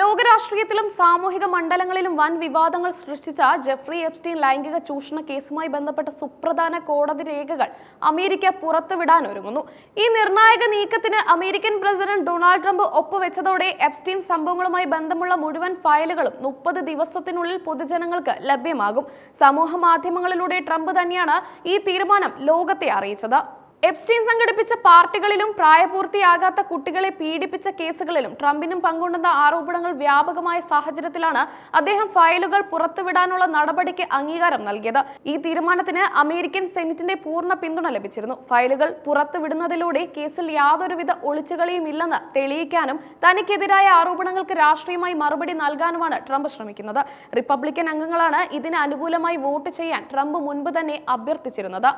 ലോകരാഷ്ട്രീയത്തിലും സാമൂഹിക മണ്ഡലങ്ങളിലും വൻ വിവാദങ്ങൾ സൃഷ്ടിച്ച ജെഫ്രി എപ്സ്റ്റീൻ ലൈംഗിക ചൂഷണ കേസുമായി ബന്ധപ്പെട്ട സുപ്രധാന കോടതി രേഖകൾ അമേരിക്ക പുറത്തുവിടാൻ ഒരുങ്ങുന്നു. ഈ നിർണായക നീക്കത്തിന് അമേരിക്കൻ പ്രസിഡന്റ് ഡൊണാൾഡ് ട്രംപ് ഒപ്പുവെച്ചതോടെ എപ്സ്റ്റീൻ സംഭവങ്ങളുമായി ബന്ധമുള്ള മുഴുവൻ ഫയലുകളും മുപ്പത് ദിവസത്തിനുള്ളിൽ പൊതുജനങ്ങൾക്ക് ലഭ്യമാകും. സമൂഹ മാധ്യമങ്ങളിലൂടെ ട്രംപ് തന്നെയാണ് ഈ തീരുമാനം ലോകത്തെ അറിയിച്ചത്. എപ്സ്റ്റീൻ സംഘടിപ്പിച്ച പാർട്ടികളിലും പ്രായപൂർത്തിയാകാത്ത കുട്ടികളെ പീഡിപ്പിച്ച കേസുകളിലും ട്രംപിനും പങ്കുണ്ടെന്ന ആരോപണങ്ങൾ വ്യാപകമായ സാഹചര്യത്തിലാണ് അദ്ദേഹം ഫയലുകൾ പുറത്തുവിടാനുള്ള നടപടിക്ക് അംഗീകാരം നൽകിയത്. ഈ തീരുമാനത്തിന് അമേരിക്കൻ സെനറ്റിന്റെ പൂർണ പിന്തുണ ലഭിച്ചിരുന്നു. ഫയലുകൾ പുറത്തുവിടുന്നതിലൂടെ കേസിൽ യാതൊരുവിധ ഒളിച്ചുകളിയും ഇല്ലെന്ന് തെളിയിക്കാനും തനിക്കെതിരായ ആരോപണങ്ങൾക്ക് രാഷ്ട്രീയമായി മറുപടി നൽകാനുമാണ് ട്രംപ് ശ്രമിക്കുന്നത്. റിപ്പബ്ലിക്കൻ അംഗങ്ങളാണ് ഇതിന് അനുകൂലമായി വോട്ട് ചെയ്യാൻ ട്രംപ് മുൻപ് തന്നെ അഭ്യർത്ഥിച്ചിരുന്നത്.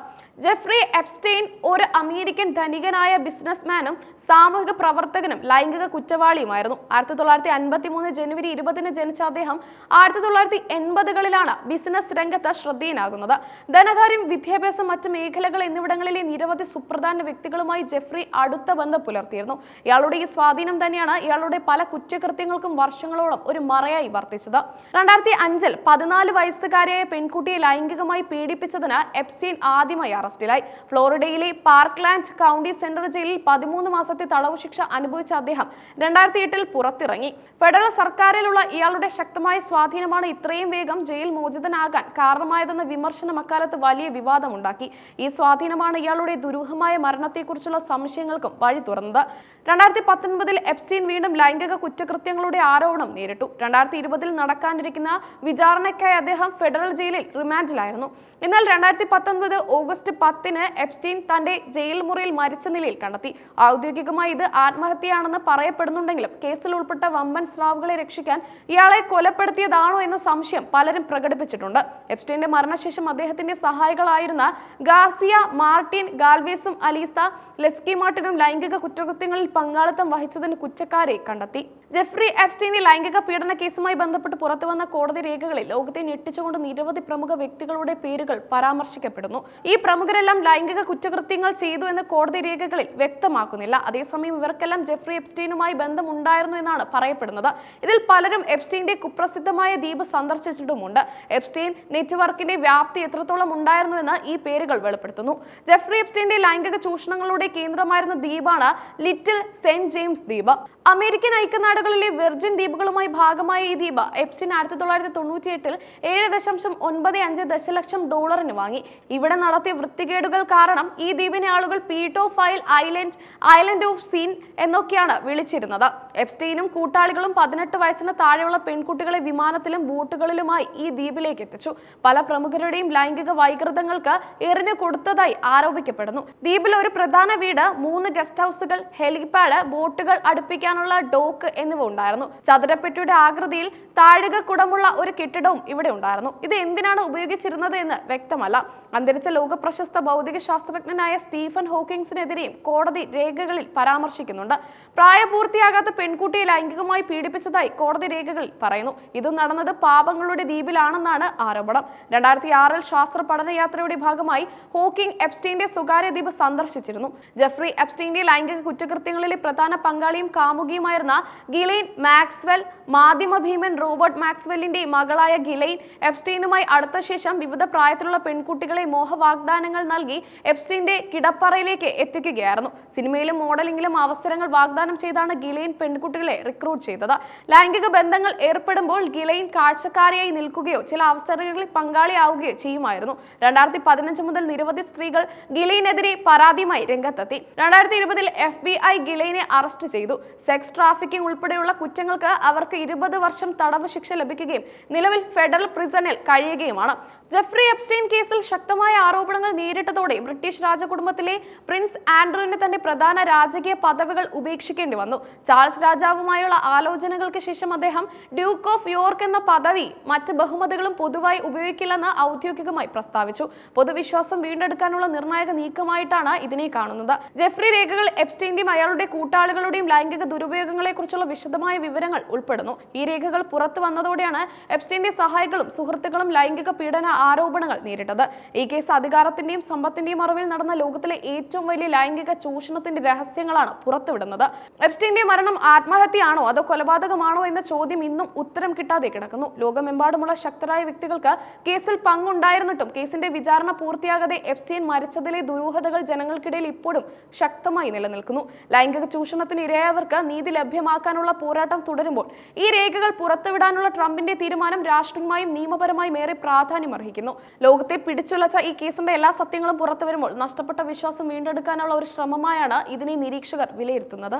ജെഫ്രി എപ്സ്റ്റെയിൻ ഒരു അമേരിക്കൻ ധനികനായ ബിസിനസ്മാനും സാമൂഹിക പ്രവർത്തകനും ലൈംഗിക കുറ്റവാളിയുമായിരുന്നു. ആയിരത്തി തൊള്ളായിരത്തി അൻപത്തി മൂന്ന് ജനുവരി ഇരുപതിന് ജനിച്ച അദ്ദേഹം ആയിരത്തി തൊള്ളായിരത്തി എൺപതുകളിലാണ് ബിസിനസ് രംഗത്ത് ശ്രദ്ധേയനാകുന്നത്. ധനകാര്യം വിദ്യാഭ്യാസം മറ്റ് മേഖലകൾ എന്നിവിടങ്ങളിലെ നിരവധി സുപ്രധാന വ്യക്തികളുമായി ജെഫ്രി അടുത്ത ബന്ധം പുലർത്തിയിരുന്നു. ഇയാളുടെ ഈ സ്വാധീനം തന്നെയാണ് ഇയാളുടെ പല കുറ്റകൃത്യങ്ങൾക്കും വർഷങ്ങളോളം ഒരു മറയായി വർത്തിച്ചത്. രണ്ടായിരത്തി അഞ്ചിൽ പതിനാല് വയസ്സുകാരിയായ പെൺകുട്ടിയെ ലൈംഗികമായി പീഡിപ്പിച്ചതിന് എപ്സ്റ്റീൻ ആദ്യമായി അറസ്റ്റിലായി. ഫ്ലോറിഡയിലെ പാർക്ക്ലാൻഡ് കൗണ്ടി സെൻട്രൽ ജയിലിൽ പതിമൂന്ന് മാസത്തെ തടവ് ശിക്ഷ അനുഭവിച്ച അദ്ദേഹം രണ്ടായിരത്തി എട്ടിൽ പുറത്തിറങ്ങി. ഫെഡറൽ സർക്കാരിലുള്ള ഇയാളുടെ ശക്തമായ സ്വാധീനമാണ് ഇത്രയും വേഗം ജയിൽ മോചിതനാകാൻ കാരണമായതെന്ന വിമർശനം അക്കാലത്ത് വലിയ വിവാദമുണ്ടാക്കി. ഈ സ്വാധീനമാണ് ഇയാളുടെ ദുരൂഹമായ മരണത്തെക്കുറിച്ചുള്ള സംശയങ്ങൾക്കും വഴി തുറന്നത്. രണ്ടായിരത്തി പത്തൊൻപതിൽ എപ്സ്റ്റീൻ വീണ്ടും ലൈംഗിക കുറ്റകൃത്യങ്ങളുടെ ആരോപണം നേരിട്ടു. രണ്ടായിരത്തി ഇരുപതിൽ നടക്കാനിരിക്കുന്ന വിചാരണയ്ക്കായി അദ്ദേഹം ഫെഡറൽ ജയിലിൽ റിമാൻഡിലായിരുന്നു. എന്നാൽ രണ്ടായിരത്തി പത്തൊൻപത് ഓഗസ്റ്റ് പത്തിന് എപ്സ്റ്റീൻ തന്റെ ജയിൽ മുറിയിൽ മരിച്ച നിലയിൽ കണ്ടെത്തി. ഔദ്യോഗികമായി ഇത് ആത്മഹത്യയാണെന്ന് പറയപ്പെടുന്നുണ്ടെങ്കിലും കേസിൽ ഉൾപ്പെട്ട വമ്പൻ സ്രാവുകളെ രക്ഷിക്കാൻ ഇയാളെ കൊലപ്പെടുത്തിയതാണോ എന്ന സംശയം പലരും പ്രകടിപ്പിച്ചിട്ടുണ്ട്. എപ്സ്റ്റൈന്റെ മരണശേഷം അദ്ദേഹത്തിന്റെ സഹായികളായിരുന്ന ഗാർസിയ മാർട്ടിൻ ഗാൽവേസും അലീസ ലെസ്കി മാർട്ടിനും ലൈംഗിക കുറ്റകൃത്യങ്ങളിൽ പങ്കാളിത്തം വഹിച്ചതിന് കുറ്റക്കാരെ കണ്ടെത്തി. ജെഫ്രി എഫ്സ്റ്റീനി ലൈംഗിക പീഡന കേസുമായി ബന്ധപ്പെട്ട് പുറത്തുവന്ന കോടതി രേഖകളിൽ ലോകത്തെ ഞെട്ടിച്ചുകൊണ്ട് നിരവധി പ്രമുഖ വ്യക്തികളുടെ പേരുകൾ പരാമർശിക്കപ്പെടുന്നു. ഈ പ്രമുഖരെല്ലാം ലൈംഗിക കുറ്റകൃത്യങ്ങൾ ചെയ്തു എന്ന് കോടതി രേഖകളിൽ വ്യക്തമാക്കുന്നില്ല. അതേസമയം ഇവർക്കെല്ലാം ജെഫ്രി എപ്സ്റ്റീനുമായി ബന്ധമുണ്ടായിരുന്നു എന്നാണ് പറയപ്പെടുന്നത്. ഇതിൽ പലരും എപ്സ്റ്റീന്റെ കുപ്രസിദ്ധമായ ദ്വീപ് സന്ദർശിച്ചിട്ടുമുണ്ട്. എപ്സ്റ്റീൻ നെറ്റ്വർക്കിന്റെ വ്യാപ്തി എത്രത്തോളം ഉണ്ടായിരുന്നുവെന്ന് ഈ പേരുകൾ വെളിപ്പെടുത്തുന്നു. ജെഫ്രി എപ്സ്റ്റീന്റെ ലൈംഗിക ചൂഷണങ്ങളുടെ കേന്ദ്രമായിരുന്ന ദ്വീപാണ് ലിറ്റിൽ സെന്റ് ജെയിംസ് ദ്വീപ്. അമേരിക്കൻ ഐക്യനാടുകളിലെ വെർജിൻ ദ്വീപുകളുമായി ഭാഗമായ ഈ ദ്വീപ് എപ്സിൻ ആയിരത്തി തൊള്ളായിരത്തി തൊണ്ണൂറ്റി എട്ടിൽ ഏഴ് ദശാംശം ഒൻപത് അഞ്ച് ദശലക്ഷം ഡോളറിന് വാങ്ങി. ഇവിടെ നടത്തിയ വൃത്തികേടുകൾ കാരണം ഈ ദ്വീപിനെ ആളുകൾ pedophile island island of sin എന്നൊക്കെയാണ് വിളിച്ചിരുന്നത്. എപ്സ്റ്റീനും കൂട്ടാളികളും പതിനെട്ട് വയസ്സിന് താഴെയുള്ള പെൺകുട്ടികളെ വിമാനത്തിലും ബോട്ടുകളിലുമായി ഈ ദ്വീപിലേക്ക് എത്തിച്ചു. പല പ്രമുഖരുടെയും ലൈംഗിക വൈകൃതങ്ങൾക്ക് എറിഞ്ഞു കൊടുത്തതായി ആരോപിക്കപ്പെടുന്നു. ദ്വീപിൽ ഒരു പ്രധാന വീട് മൂന്ന് ഗസ്റ്റ് ഹൗസുകൾ ഹെലിപാഡ് ബോട്ടുകൾ അടുപ്പിക്കാനുള്ള ഡോക്ക് എന്നിവ ഉണ്ടായിരുന്നു ചതുരപ്പെട്ടിയുടെ ആകൃതിയിൽ താഴിക കുടമുള്ള ഒരു കെട്ടിടവും ഇവിടെ ഉണ്ടായിരുന്നു. ഇത് എന്തിനാണ് ഉപയോഗിച്ചിരുന്നത് എന്ന് വ്യക്തമല്ല. അന്തരിച്ച ലോക പ്രശസ്ത ഭൗതിക ശാസ്ത്രജ്ഞനായ സ്റ്റീഫൻ ഹോക്കിങ്സിനെതിരെയും കോടതി രേഖകളിൽ പരാമർശിക്കുന്നുണ്ട്. പ്രായപൂർത്തിയാകാത്ത പെൺകുട്ടിയെ ലൈംഗികമായി പീഡിപ്പിച്ചതായി കോടതി രേഖകളിൽ പറയുന്നു. ഇത് നടന്നത് പാപങ്ങളുടെ ദ്വീപിലാണെന്നാണ് ആരോപണം. രണ്ടായിരത്തി ആറിൽ ശാസ്ത്ര പഠനയാത്രയുടെ ഭാഗമായി ഹോക്കിംഗ് എപ്സ്റ്റീന്റെ സ്വകാര്യ ദ്വീപ് സന്ദർശിച്ചിരുന്നു. ജെഫ്രി എപ്സ്റ്റീന്റെ ലൈംഗിക കുറ്റകൃത്യങ്ങളിലെ പ്രധാന പങ്കാളിയും കാമുകിയുമായിരുന്ന ഗിലെയിൻ മാക്സ്വെൽ മാധ്യമ ഭീമൻ റോബർട്ട് മാക്സ്വെല്ലിന്റെ മകളായ ഗിലെയിൻ എഫ്സ്റ്റീനുമായി അടുത്ത ശേഷം വിവിധ പ്രായത്തിലുള്ള പെൺകുട്ടികളെ മോഹവാഗ്ദാനങ്ങൾ നൽകി എഫ്സ്റ്റീന്റെ കിടപ്പറയിലേക്ക് എത്തിക്കുകയായിരുന്നു. സിനിമയിലും മോഡലിംഗിലും അവസരങ്ങൾ വാഗ്ദാനം ചെയ്താണ് ഗിലെയിൻ പെൺകുട്ടികളെ റിക്രൂട്ട് ചെയ്തത്. ലൈംഗിക ബന്ധങ്ങൾ ഏർപ്പെടുമ്പോൾ ഗിലെയിൻ കാഴ്ചക്കാരിയായി നിൽക്കുകയോ ചില അവസരങ്ങളിൽ പങ്കാളിയാവുകയോ ചെയ്യുമായിരുന്നു. രണ്ടായിരത്തി പതിനഞ്ച് മുതൽ നിരവധി സ്ത്രീകൾ ഗിലെയിനെതിരെ പരാതിയുമായി രംഗത്തെത്തി. രണ്ടായിരത്തി ഇരുപതിൽ എഫ് ബി ഐ ഗിലെയിനെ അറസ്റ്റ് ചെയ്തു. സെക്സ് ട്രാഫിക്കിംഗ് ഉൾപ്പെടെയുള്ള കുറ്റങ്ങൾക്ക് അവർക്ക് ഇരുപത് വർഷം തടവ് ശിക്ഷ ലഭിക്കുകയും നിലവിൽ ഫെഡറൽ പ്രിസണിൽ കഴിയുകയുമാണ്. ജെഫ്രി എപ്സ്റ്റൈൻ കേസിൽ ശക്തമായ ആരോപണങ്ങൾ നേരിട്ടതോടെ ബ്രിട്ടീഷ് രാജകുടുംബത്തിലെ പ്രിൻസ് ആൻഡ്രൂവിന് തന്റെ പ്രധാന രാജകീയ പദവികൾ ഉപേക്ഷിക്കേണ്ടി വന്നു. ചാൾസ് രാജാവുമായുള്ള ആലോചനകൾക്ക് ശേഷം അദ്ദേഹം ഡ്യൂക്ക് ഓഫ് യോർക്ക് എന്ന പദവി മറ്റ് ബഹുമതികളും പൊതുവായി ഉപയോഗിക്കില്ലെന്ന് ഔദ്യോഗികമായി പ്രസ്താവിച്ചു. പൊതുവിശ്വാസം വീണ്ടെടുക്കാനുള്ള നിർണായക നീക്കമായിട്ടാണ് ഇതിനെ കാണുന്നത്. ജെഫ്രി രേഖകൾ എപ്സ്റ്റൈന്റെയും അയാളുടെ കൂട്ടാളികളുടെയും ലൈംഗിക ദുരുപയോഗങ്ങളെ കുറിച്ചുള്ള വിശദമായ വിവരങ്ങൾ ഉൾപ്പെടുന്നു. ഈ രേഖകൾ പുറത്തു വന്നതോടെയാണ് എപ്സ്റ്റൈന്റെ സഹായികളും സുഹൃത്തുക്കളും ലൈംഗിക പീഡന ആരോപണങ്ങൾ നേരിട്ടത്. ഈ കേസ് അധികാരത്തിന്റെയും സമ്പത്തിന്റെയും മറവിൽ നടന്ന ലോകത്തിലെ ഏറ്റവും വലിയ ലൈംഗിക ചൂഷണത്തിന്റെ രഹസ്യങ്ങളാണ് പുറത്തുവിടുന്നത്. എപ്സ്റ്റീന്റെ മരണം ആത്മഹത്യയാണോ അതോ കൊലപാതകമാണോ എന്ന ചോദ്യം ഇന്നും ഉത്തരം കിട്ടാതെ കിടക്കുന്നു. ലോകമെമ്പാടുമുള്ള ശക്തരായ വ്യക്തികൾക്ക് കേസിൽ പങ്കുണ്ടായിരുന്നിട്ടും കേസിന്റെ വിചാരണ പൂർത്തിയാകാതെ എപ്സ്റ്റീൻ മരിച്ചതിലെ ദുരൂഹതകൾ ജനങ്ങൾക്കിടയിൽ ഇപ്പോഴും ശക്തമായി നിലനിൽക്കുന്നു. ലൈംഗിക ചൂഷണത്തിന് ഇരയായവർക്ക് നീതി ലഭ്യമാക്കാനുള്ള പോരാട്ടം തുടരുമ്പോൾ ഈ രേഖകൾ പുറത്തുവിടാനുള്ള ട്രംപിന്റെ തീരുമാനം രാഷ്ട്രീയമായും നിയമപരമായും ഏറെ പ്രാധാന്യം അർഹിക്കുന്നു ലോകത്തെ പിടിച്ചുലച്ച ഈ കേസിന്റെ എല്ലാ സത്യങ്ങളും പുറത്തു വരുമ്പോൾ നഷ്ടപ്പെട്ട വിശ്വാസം വീണ്ടെടുക്കാനുള്ള ഒരു ശ്രമമായാണ് ഇതിനെ നിരീക്ഷകർ വിലയിരുത്തുന്നത്.